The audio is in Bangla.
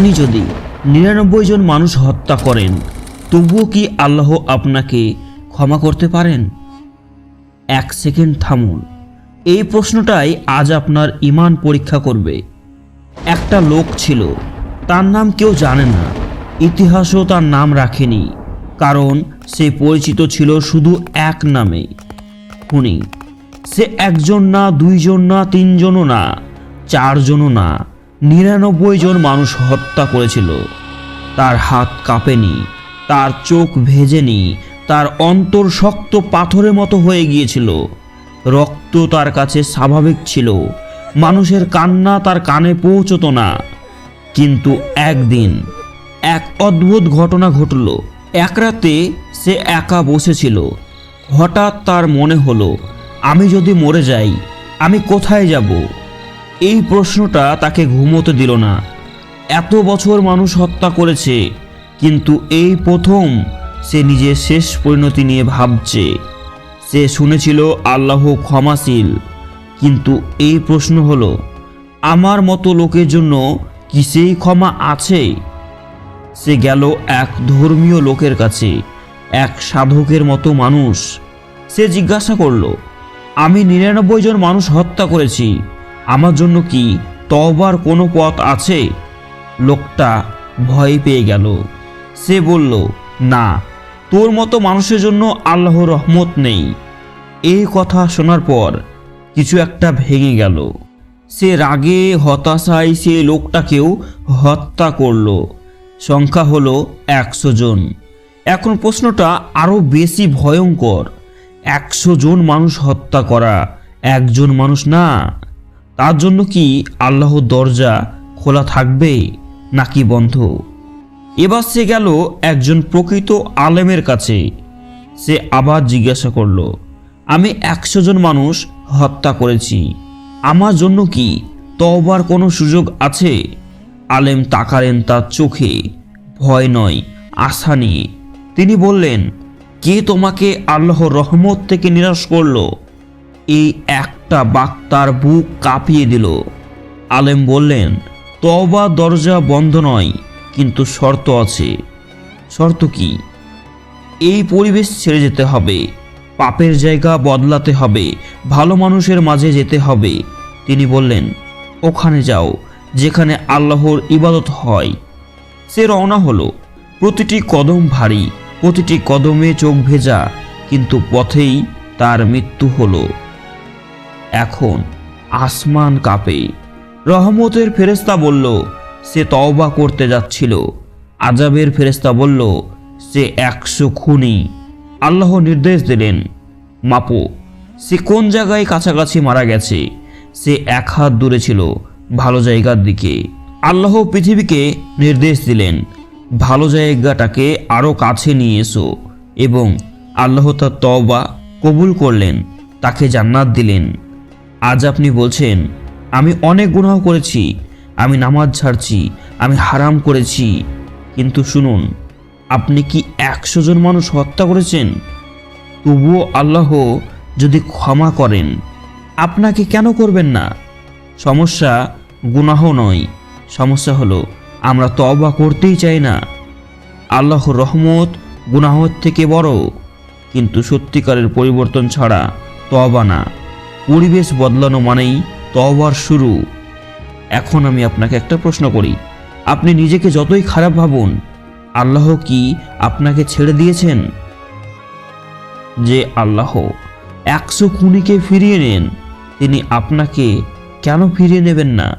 আপনি যদি নিরানব্বই জন মানুষ হত্যা করেন, তবুও কি আল্লাহ আপনাকে ক্ষমা করতে পারেন? এক সেকেন্ড থামুন। এই প্রশ্নটাই আজ আপনার ইমান পরীক্ষা করবে। একটা লোক ছিল, তার নাম কেউ জানে না, ইতিহাসও তার নাম রাখেনি, কারণ সে পরিচিত ছিল শুধু এক নামে। খুনি সে একজন না, দুইজন না, তিনজনও না, চারজনও না নিরানব্বই জন মানুষ হত্যা করেছিল। তার হাত কাঁপেনি, তার চোখ ভেজেনি, তার অন্তর শক্ত পাথরের মতো হয়ে গিয়েছিল। রক্ত তার কাছে স্বাভাবিক ছিল, মানুষের কান্না তার কানে পৌঁছতো না। কিন্তু একদিন এক অদ্ভুত ঘটনা ঘটল। এক রাতে সে একা বসেছিল। হঠাৎ তার মনে হলো, আমি যদি মরে যাই, আমি কোথায় যাব? এই প্রশ্নটা তাকে ঘুমোতে দিল না। এত বছর মানুষ হত্যা করেছে, কিন্তু এই প্রথম সে নিজের শেষ পরিণতি নিয়ে ভাবছে। সে শুনেছিল, আল্লাহ ক্ষমাশীল। কিন্তু এই প্রশ্ন হলো, আমার মতো লোকের জন্য কি সেই ক্ষমা আছে? সে গেল এক ধর্মীয় লোকের কাছে, এক সাধকের মতো মানুষ। সে জিজ্ঞাসা করল, আমি নিরানব্বই জন মানুষ হত্যা করেছি আমার জন্য কি তবার কোনো পথ আছে? লোকটা ভয় পেয়ে গেল। সে বলল, না, তোর মতো মানুষের জন্য আল্লাহর রহমত নেই। এই কথা শোনার পর কিছু একটা ভেঙে গেল। সে রাগে, হতাশায় সে লোকটাকেও হত্যা করল। সংখ্যা হলো একশো জন। এখন প্রশ্নটা আরও বেশি ভয়ঙ্কর। একশো জন মানুষ হত্যা করা, একজন মানুষ না। তার জন্য কি আল্লাহর দরজা খোলা থাকবে নাকি বন্ধ? এবার সে গেল একজন প্রকৃত আলেমের কাছে। সে আবার জিজ্ঞাসা করল, আমি একশো জন মানুষ হত্যা করেছি। আমার জন্য কি তবার কোনো সুযোগ আছে? আলেম তাকালেন তার চোখে, ভয় নয়, আশা নিয়ে। তিনি বললেন, কে তোমাকে আল্লাহর রহমত থেকে নিরাশ করল? এই একটা বাক তার বুক কাঁপিয়ে দিল। আলেম বললেন তবা দরজা বন্ধ নয়, কিন্তু শর্ত আছে। শর্ত কি? এই পরিবেশ ছেড়ে যেতে হবে, পাপের জায়গা বদলাতে হবে, ভালো মানুষের মাঝে যেতে হবে। তিনি বললেন, ওখানে যাও, যেখানে আল্লাহর ইবাদত হয়। সে রওনা হলো। প্রতিটি কদম ভারী, প্রতিটি কদমে চোখ ভেজা, কিন্তু পথেই তার মৃত্যু হলো। এখন আসমান কাঁপে। রহমতের ফেরেস্তা বলল, সে তওবা করতে যাচ্ছিল। আজাবের ফেরেস্তা বলল, সে একশো খুনি। আল্লাহ নির্দেশ দিলেন, মাপো, সে কোন জায়গায় কাছাকাছি মারা গেছে? সে এক হাত দূরে ছিল, ভালো জায়গার দিকে। আল্লাহ পৃথিবীকে নির্দেশ দিলেন, ভালো জায়গাটাকে আরও কাছে নিয়ে এসো। এবং আল্লাহ তার তওবা কবুল করলেন, তাকে জান্নাত দিলেন। আজ আপনি বলছেন, আমি অনেক গুনাহ করেছি, আমি নামাজ ছাড়ছি, আমি হারাম করেছি। কিন্তু শুনুন, আপনি কি একশো জন মানুষ হত্যা করেছেন? তবুও আল্লাহ যদি ক্ষমা করেন, আপনাকে কেন করবেন না? সমস্যা গুনাহ নয়, সমস্যা হলো আমরা তবা করতেই চাই না। আল্লাহ রহমত গুনাহর থেকে বড়, কিন্তু সত্যিকারের পরিবর্তন ছাড়া তবা না। পরিবেশ বদলানো মানেই তওবার শুরু। এখন আমি আপনাকে একটা প্রশ্ন করি। আপনি নিজেকে যতই খারাপ ভাবুন, আল্লাহ কি আপনাকে ছেড়ে দিয়েছেন? যে আল্লাহ একশো খুনিকে ফিরিয়ে নেন, তিনি আপনাকে কেন ফিরিয়ে নেবেন না?